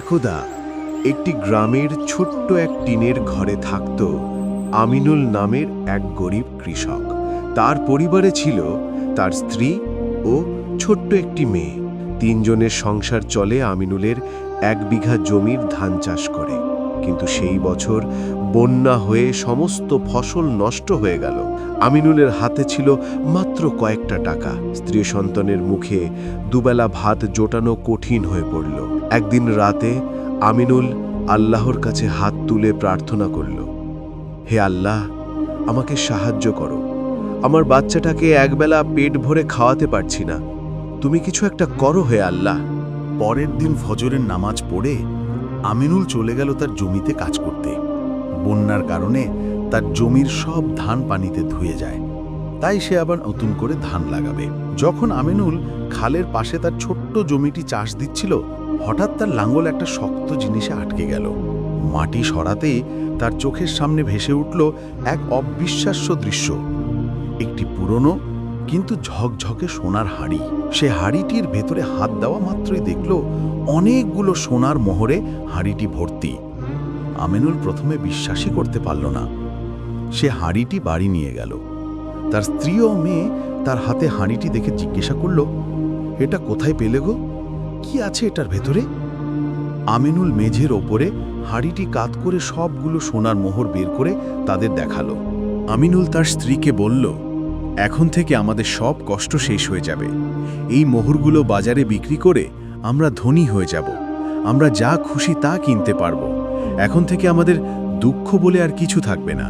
একদা একটি গ্রামের ছোট্ট এক টিনের ঘরে থাকত আমিনুল নামের এক গরিব কৃষক। তার পরিবারে ছিল তার স্ত্রী ও ছোট্ট একটি মেয়ে। তিনজনের সংসার চলে আমিনুলের এক বিঘা জমির ধান চাষ করে। কিন্তু সেই বছর বন্যা হয়ে সমস্ত ফসল নষ্ট হয়ে গেল। আমিনুলের হাতে ছিল মাত্র কয়েকটা টাকা। স্ত্রী সন্তানের মুখে দুবেলা ভাত জোটানো কঠিন হয়ে পড়ল। একদিন রাতে আমিনুল আল্লাহর কাছে হাত তুলে প্রার্থনা করল, হে আল্লাহ, আমাকে সাহায্য করো। আমার বাচ্চাটাকে একবেলা পেট ভরে খাওয়াতে পারছি না। তুমি কিছু একটা করো, হে আল্লাহ পরের দিন ফজরের নামাজ পড়ে আমিনুল চলে গেল তার জমিতে কাজ করতে। বন্যার কারণে তার জমির সব ধান পানিতে ধুয়ে যায়। তাই সে আবার নতুন করে ধান লাগাবে। যখন আমিনুল খালের পাশে তার ছোট্ট জমিটি চাষ দিচ্ছিল হঠাৎ তার লাঙ্গল একটা শক্ত জিনিসে আটকে গেল। মাটি সরাতেই তার চোখের সামনে ভেসে উঠল এক অবিশ্বাস্য দৃশ্য। একটি পুরনো কিন্তু ঝকঝকে সোনার হাড়ি। সে হাড়িটির ভেতরে হাত দেওয়া মাত্রই দেখল অনেকগুলো সোনার মোহরে হাড়িটি ভর্তি। আমিনুল প্রথমে বিশ্বাসই করতে পারল না। সে হাড়িটি বাড়ি নিয়ে গেল। তার স্ত্রী ও মেয়ে তার হাতে হাঁড়িটি দেখে জিজ্ঞাসা করল, এটা কোথায় পেলে গো? কি আছে এটার ভেতরে? আমিনুল মেঝের ওপরে হাঁড়িটি কাত করে সবগুলো সোনার মোহর বের করে তাদের দেখাল। আমিনুল তার স্ত্রীকে বলল, এখন থেকে আমাদের সব কষ্ট শেষ হয়ে যাবে। এই মোহরগুলো বাজারে বিক্রি করে আমরা ধনী হয়ে যাব। আমরা যা খুশি তা কিনতে পারব। এখন থেকে আমাদের দুঃখ বলে আর কিছু থাকবে না।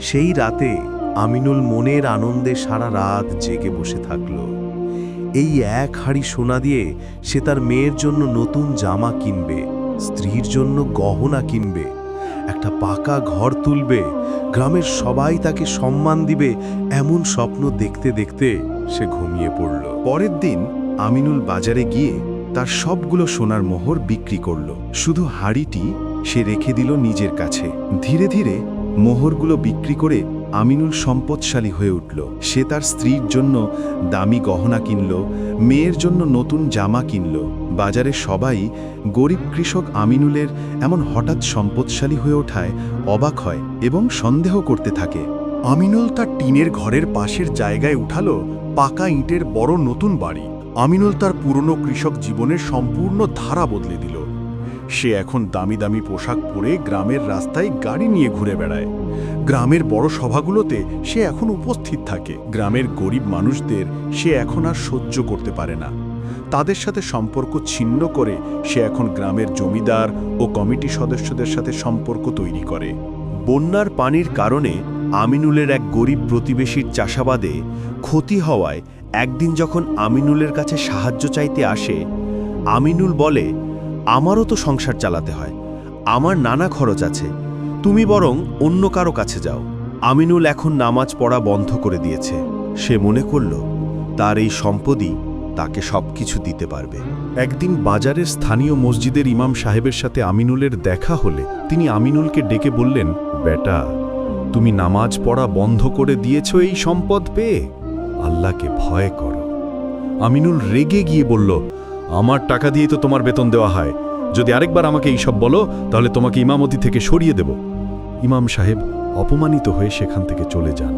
সেই রাতে আমিনুল মনের আনন্দে সারা রাত জেগে বসে থাকল। এই এক হাড়ি সোনা দিয়ে সে তার মেয়ের জন্য নতুন জামা কিনবে, স্ত্রীর জন্য গহনা কিনবে, একটা পাকা ঘর তুলবে, গ্রামের সবাই তাকে সম্মান দিবে, এমন স্বপ্ন দেখতে দেখতে সে ঘুমিয়ে পড়ল। পরের দিন আমিনুল বাজারে গিয়ে তার সবগুলো সোনার মোহর বিক্রি করল। শুধু হাড়িটি সে রেখে দিল নিজের কাছে। ধীরে ধীরে মোহরগুলো বিক্রি করে আমিনুল সম্পদশালী হয়ে উঠল। সে তার স্ত্রীর জন্য দামি গহনা কিনল, মেয়ের জন্য নতুন জামা কিনল। বাজারে সবাই গরিব কৃষক আমিনুলের এমন হঠাৎ সম্পদশালী হয়ে ওঠায় অবাক হয় এবং সন্দেহ করতে থাকে। আমিনুল তার টিনের ঘরের পাশের জায়গায় উঠালো পাকা ইঁটের বড় নতুন বাড়ি। আমিনুল তার পুরনো কৃষক জীবনের সম্পূর্ণ ধারা বদলে দিল। সে এখন দামি দামি পোশাক পরে গ্রামের রাস্তায় গাড়ি নিয়ে ঘুরে বেড়ায়। গ্রামের বড় সভাগুলোতে সে এখন উপস্থিত থাকে। গ্রামের গরিব মানুষদের সে এখন আর সহ্য করতে পারে না। তাদের সাথে সম্পর্ক ছিন্ন করে সে এখন গ্রামের জমিদার ও কমিটি সদস্যদের সাথে সম্পর্ক তৈরি করে। বন্যার পানির কারণে আমিনুলের এক গরিব প্রতিবেশীর চাষাবাদে ক্ষতি হওয়ায় একদিন যখন আমিনুলের কাছে সাহায্য চাইতে আসে, আমিনুল বলে আমারও তো সংসার চালাতে হয়। আমার নানা খরচ আছে। তুমি বরং অন্য কারও কাছে যাও। আমিনুল এখন নামাজ পড়া বন্ধ করে দিয়েছে। সে মনে করল, তার এই সম্পদই তাকে সবকিছু দিতে পারবে। একদিন বাজারের স্থানীয় মসজিদের ইমাম সাহেবের সাথে আমিনুলের দেখা হলে তিনি আমিনুলকে ডেকে বললেন, বেটা, তুমি নামাজ পড়া বন্ধ করে দিয়েছ এই সম্পদ পেয়ে। আল্লাহকে ভয় করো। আমিনুল রেগে গিয়ে বলল আমার টাকা দিয়ে তো তোমার বেতন দেওয়া হয়। যদি আরেকবার আমাকে এইসব বলো, তাহলে তোমাকে ইমামতি থেকে সরিয়ে দেব। ইমাম সাহেব অপমানিত হয়ে সেখান থেকে চলে যান।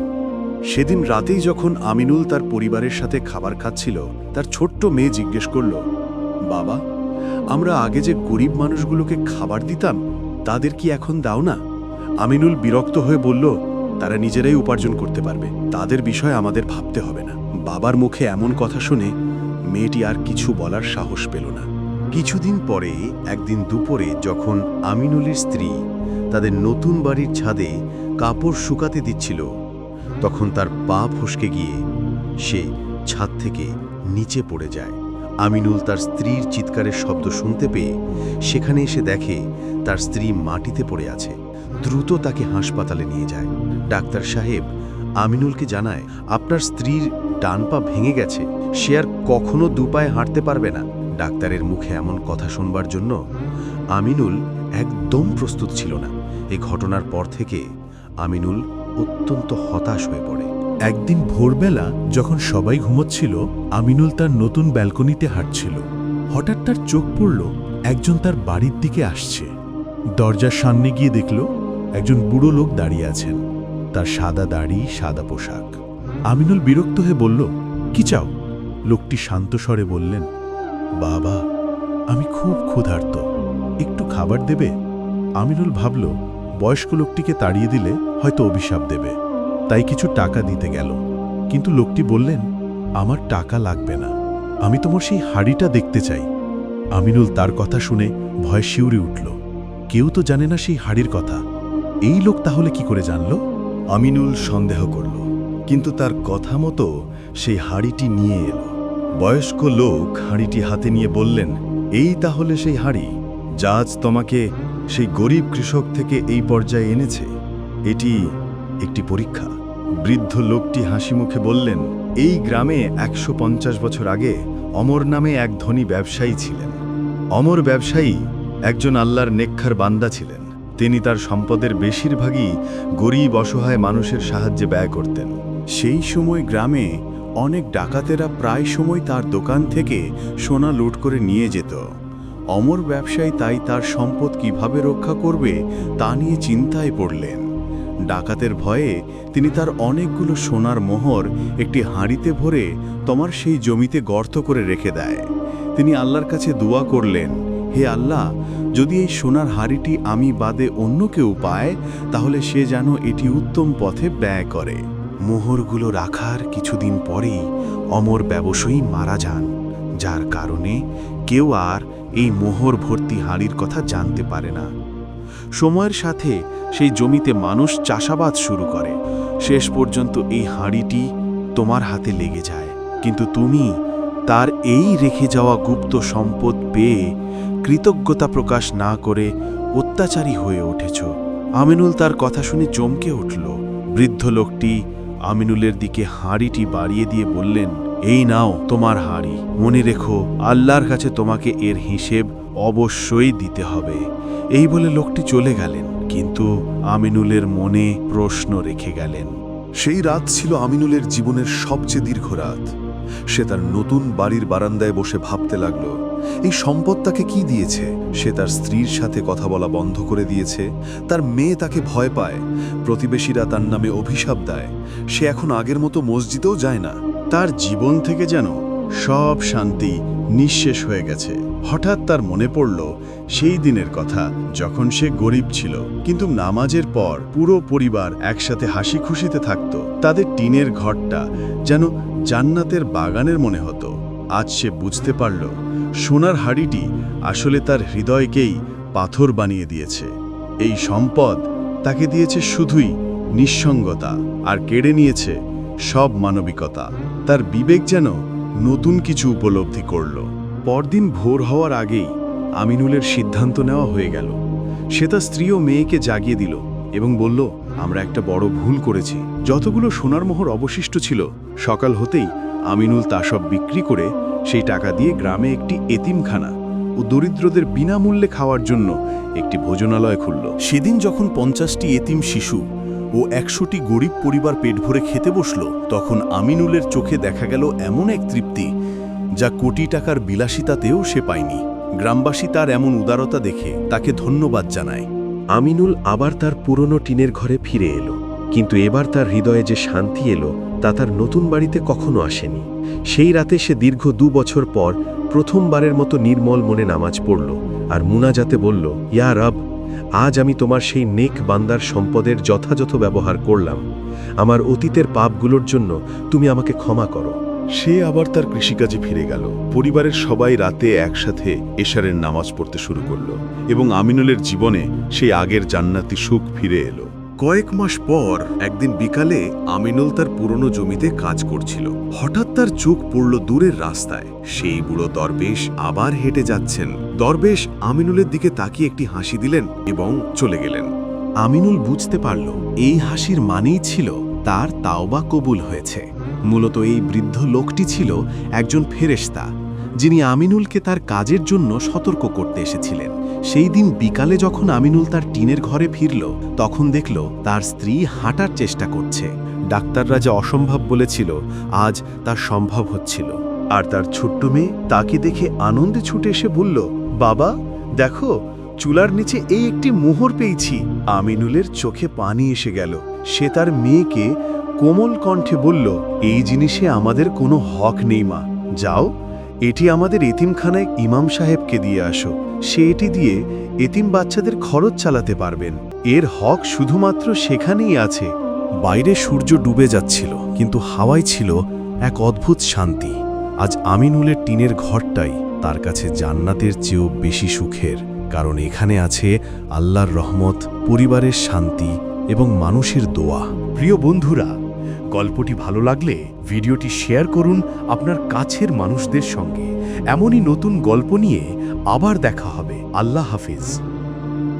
সেদিন রাতেই যখন আমিনুল তার পরিবারের সাথে খাবার খাচ্ছিল, তার ছোট্ট মেয়ে জিজ্ঞেস করল, বাবা, আমরা আগে যে গরিব মানুষগুলোকে খাবার দিতাম, তাদের কি এখন দাও না? আমিনুল বিরক্ত হয়ে বলল, তারা নিজেরাই উপার্জন করতে পারবে। তাদের বিষয়ে আমাদের ভাবতে হবে না। বাবার মুখে এমন কথা শুনে মেয়েটি আর কিছু বলার সাহস পেল না। কিছুদিন পরে, একদিন দুপুরে, যখন আমিনুলের স্ত্রী তাদের নতুন বাড়ির ছাদে কাপড় শুকাতে দিচ্ছিল, তখন তার পা ফসকে গিয়ে সে ছাদ থেকে নিচে পড়ে যায়। আমিনুল তার স্ত্রীর চিৎকারের শব্দ শুনতে পেয়ে সেখানে এসে দেখে তার স্ত্রী মাটিতে পড়ে আছে। দ্রুত তাকে হাসপাতালে নিয়ে যায়। ডাক্তার সাহেব আমিনুলকে জানায়, আপনার স্ত্রীর ডান পা ভেঙে গেছে। সে আর কখনো দুপায়ে হাঁটতে পারবে না। ডাক্তারের মুখে এমন কথা শুনবার জন্য আমিনুল একদম প্রস্তুত ছিল না। এই ঘটনার পর থেকে আমিনুল অত্যন্ত হতাশ হয়ে পড়ে। একদিন ভোরবেলা যখন সবাই ঘুমোচ্ছিল, আমিনুল তার নতুন ব্যালকনিতে হাঁটছিল। হঠাৎ তার চোখ পড়ল, একজন তার বাড়ির দিকে আসছে। দরজার সামনে গিয়ে দেখল, একজন বুড়ো লোক দাঁড়িয়ে আছেন। তার সাদা দাড়ি, সাদা পোশাক। আমিনুল বিরক্ত হয়ে বলল, কি চাও? লোকটি শান্ত স্বরে বললেন, বাবা, আমি খুব ক্ষুধার্ত। একটু খাবার দেবে? আমিনুল ভাবল, বয়স্ক লোকটিকে তাড়িয়ে দিলে হয়তো অভিশাপ দেবে। তাই কিছু টাকা দিতে গেল। কিন্তু লোকটি বললেন, আমার টাকা লাগবে না। আমি তোমার সেই হাড়িটা দেখতে চাই। আমিনুল তার কথা শুনে ভয় শিউরে উঠল। কেউ তো জানে না সেই হাড়ির কথা। এই লোক তাহলে কি করে জানল? আমিনুল সন্দেহ করল, কিন্তু তার কথা মতো সেই হাড়িটি নিয়ে এলো। বয়স্ক লোক হাঁড়িটি হাতে নিয়ে বললেন, এই তাহলে সেই হাঁড়ি, যা আজ তোমাকে সেই গরিব কৃষক থেকে এই পর্যায়ে এনেছে। এটি একটি পরীক্ষা। বৃদ্ধ লোকটি হাসি মুখে বললেন, এই গ্রামে একশো পঞ্চাশ বছর আগে অমর নামে এক ধনী ব্যবসায়ী ছিলেন। অমর ব্যবসায়ী একজন আল্লাহর নেক্ষার বান্দা ছিলেন। তিনি তার সম্পদের বেশিরভাগই গরিব অসহায় মানুষের সাহায্যে ব্যয় করতেন। সেই সময় গ্রামে অনেক ডাকাতেরা প্রায় সময় তার দোকান থেকে সোনা লুট করে নিয়ে যেত। অমর ব্যবসায়ী তাই তার সম্পদ কীভাবে রক্ষা করবে তা নিয়ে চিন্তায় পড়লেন। ডাকাতের ভয়ে তিনি তার অনেকগুলো সোনার মোহর একটি হাঁড়িতে ভরে তোমার সেই জমিতে গর্ত করে রেখে দেয়। তিনি আল্লাহর কাছে দোয়া করলেন, হে আল্লাহ, যদি এই সোনার হাঁড়িটি আমি বাদে অন্য কেউ পায়, তাহলে সে যেন এটি উত্তম পথে ব্যয় করে। মোহরগুলো রাখার কিছুদিন পরেই অমর ব্যবসায়ী মারা যান, যার কারণে কেউ আর এই মোহর ভর্তি হাঁড়ির কথা জানতে পারে না। সময়ের সাথে সেই জমিতে মানুষ চাষাবাদ শুরু করে। শেষ পর্যন্ত এই হাঁড়িটি তোমার হাতে লেগে যায়। কিন্তু তুমি তার এই রেখে যাওয়া গুপ্ত সম্পদ পেয়ে কৃতজ্ঞতা প্রকাশ না করে অত্যাচারী হয়ে উঠেছ। আমিনুল তার কথা শুনে চমকে উঠল। বৃদ্ধ লোকটি আমিনুলের দিকে হাঁড়িটি বাড়িয়ে দিয়ে বললেন, এই নাও তোমার হাঁড়ি। মনে রেখো, আল্লাহর কাছে তোমাকে এর হিসেব অবশ্যই দিতে হবে। এই বলে লোকটি চলে গেলেন, কিন্তু আমিনুলের মনে প্রশ্ন রেখে গেলেন। সেই রাত ছিল আমিনুলের জীবনের সবচেয়ে দীর্ঘ রাত। সে তার নতুন বাড়ির বারান্দায় বসে ভাবতে লাগল এই সম্পদ তাকে কি দিয়েছে? সে তার স্ত্রীর সাথে কথা বলা বন্ধ করে দিয়েছে। তার মেয়ে তাকে ভয় পায়। প্রতিবেশীরা তার নামে অভিশাপ দেয়। সে এখন আগের মতো মসজিদেও যায় না। তার জীবন থেকে যেন সব শান্তি নিঃশেষ হয়ে গেছে। হঠাৎ তার মনে পড়ল, সেই দিনের কথা যখন সে গরিব ছিল, কিন্তু নামাজের পর পুরো পরিবার একসাথে হাসি খুশিতে থাকত। তাদের টিনের ঘরটা যেন জান্নাতের বাগানের মনে হতো। আজ সে বুঝতে পারল সোনার হাড়িটি আসলে তার হৃদয়কেই পাথর বানিয়ে দিয়েছে। এই সম্পদ তাকে দিয়েছে শুধুই নিঃসঙ্গতা আর কেড়ে নিয়েছে সব মানবিকতা। তার বিবেক যেন নতুন কিছু উপলব্ধি করল। পরদিন ভোর হওয়ার আগেই আমিনুলের সিদ্ধান্ত নেওয়া হয়ে গেল। সে তার স্ত্রী ও মেয়েকে জাগিয়ে দিল এবং বলল, আমরা একটা বড় ভুল করেছি। যতগুলো সোনার মোহর অবশিষ্ট ছিল, সকাল হতেই আমিনুল তা সব বিক্রি করে সেই টাকা দিয়ে গ্রামে একটি এতিমখানা ও দরিদ্রদের বিনামূল্যে খাওয়ার জন্য একটি ভোজনালয় খুলল। সেদিন যখন পঞ্চাশটি এতিম শিশু ও একশোটি গরিব পরিবার পেট ভরে খেতে বসল, তখন আমিনুলের চোখে দেখা গেল এমন এক তৃপ্তি যা কোটি টাকার বিলাসিতাতেও সে পায়নি। গ্রামবাসী তার এমন উদারতা দেখে তাকে ধন্যবাদ জানায়। আমিনুল আবার তার পুরনো টিনের ঘরে ফিরে এলো, কিন্তু এবার তার হৃদয়ে যে শান্তি এলো তা তার নতুন বাড়িতে কখনো আসেনি। সেই রাতে সে দীর্ঘ দু বছর পর প্রথমবারের মতো নির্মল মনে নামাজ পড়ল আর মুনাজাতে বলল, ইয়া রব, আজ আমি তোমার সেই নেক বান্দার সম্পদের যথাযথ ব্যবহার করলাম। আমার অতীতের পাপগুলোর জন্য তুমি আমাকে ক্ষমা করো। সে আবার তার কৃষিকাজে ফিরে গেল। পরিবারের সবাই রাতে একসাথে এশারের নামাজ পড়তে শুরু করল এবং আমিনুলের জীবনে সেই আগের জান্নাতি সুখ ফিরে এলো। কয়েক মাস পর একদিন বিকালে আমিনুল তার পুরনো জমিতে কাজ করছিল। হঠাৎ তার চোখ পড়ল দূরের রাস্তায়। সেই বুড়ো দরবেশ আবার হেঁটে যাচ্ছেন। দরবেশ আমিনুলের দিকে তাকিয়ে একটি হাসি দিলেন এবং চলে গেলেন। আমিনুল বুঝতে পারল, এই হাসির মানেই ছিল তার তাওবা কবুল হয়েছে। মূলত এই বৃদ্ধ লোকটি ছিল একজন ফেরেশতা, যিনি আমিনুলকে তার কাজের জন্য সতর্ক করতে এসেছিলেন। সেই দিন বিকালে যখন আমিনুল তার টিনের ঘরে ফিরল, তখন দেখল তার স্ত্রী হাঁটার চেষ্টা করছে। ডাক্তাররা যা অসম্ভব বলেছিল, আজ তার সম্ভব হচ্ছিল। আর তার ছোট্ট মেয়ে তাকে দেখে আনন্দে ছুটে এসে বলল, বাবা, দেখো, চুলার নিচে এই একটি মোহর পেয়েছি। আমিনুলের চোখে পানি এসে গেল। সে তার মেয়েকে কোমল কণ্ঠে বলল, এই জিনিসে আমাদের কোনো হক নেই মা। যাও এটি আমাদের এতিমখানায় ইমাম সাহেবকে দিয়ে আসো। সে এটি দিয়ে এতিম বাচ্চাদের খরচ চালাতে পারবেন। এর হক শুধুমাত্র সেখানেই আছে। বাইরে সূর্য ডুবে যাচ্ছিল, কিন্তু হাওয়ায় ছিল এক অদ্ভুত শান্তি। আজ আমিনুলের টিনের ঘরটাই তার কাছে জান্নাতের চেয়েও বেশি সুখের, কারণ এখানে আছে আল্লাহর রহমত, পরিবারের শান্তি এবং মানুষের দোয়া। প্রিয় বন্ধুরা গল্পটি ভালো লাগলে ভিডিওটি শেয়ার করুন আপনার কাছের মানুষদের সঙ্গে। এমনই নতুন গল্প নিয়ে আবার দেখা হবে। আল্লাহ হাফিজ।